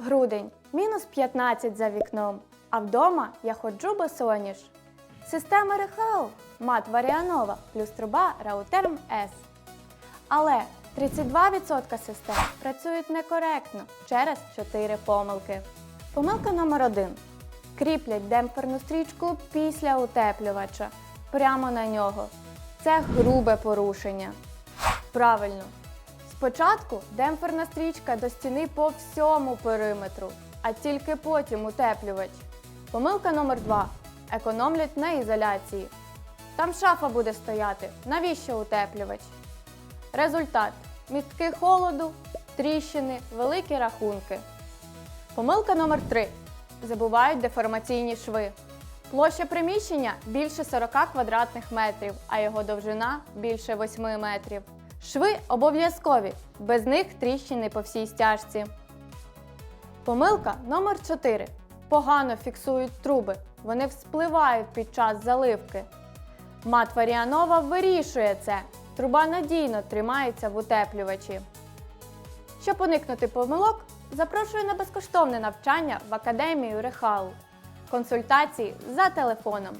Грудень мінус 15 за вікном, а вдома я ходжу босоніж. Система Рехау мат Варіанова плюс труба Раутерм С. Але 32% систем працюють некоректно через 4 помилки. Помилка номер 1. Кріплять демпферну стрічку після утеплювача прямо на нього. Це грубе порушення. Правильно. Спочатку демпферна стрічка до стіни по всьому периметру, а тільки потім утеплювач. Помилка номер 2. Економлять на ізоляції. Там шафа буде стояти. Навіщо утеплювач? Результат: містки холоду, тріщини, великі рахунки. Помилка номер 3. Забувають деформаційні шви. Площа приміщення більше 40 квадратних метрів, а його довжина більше 8 метрів. Шви обов'язкові, без них тріщини по всій стяжці. Помилка номер 4. Погано фіксують труби. Вони вспливають під час заливки. Мат Варіанова вирішує це. Труба надійно тримається в утеплювачі. Щоб уникнути помилок, запрошую на безкоштовне навчання в академію Рехау. Консультації за телефоном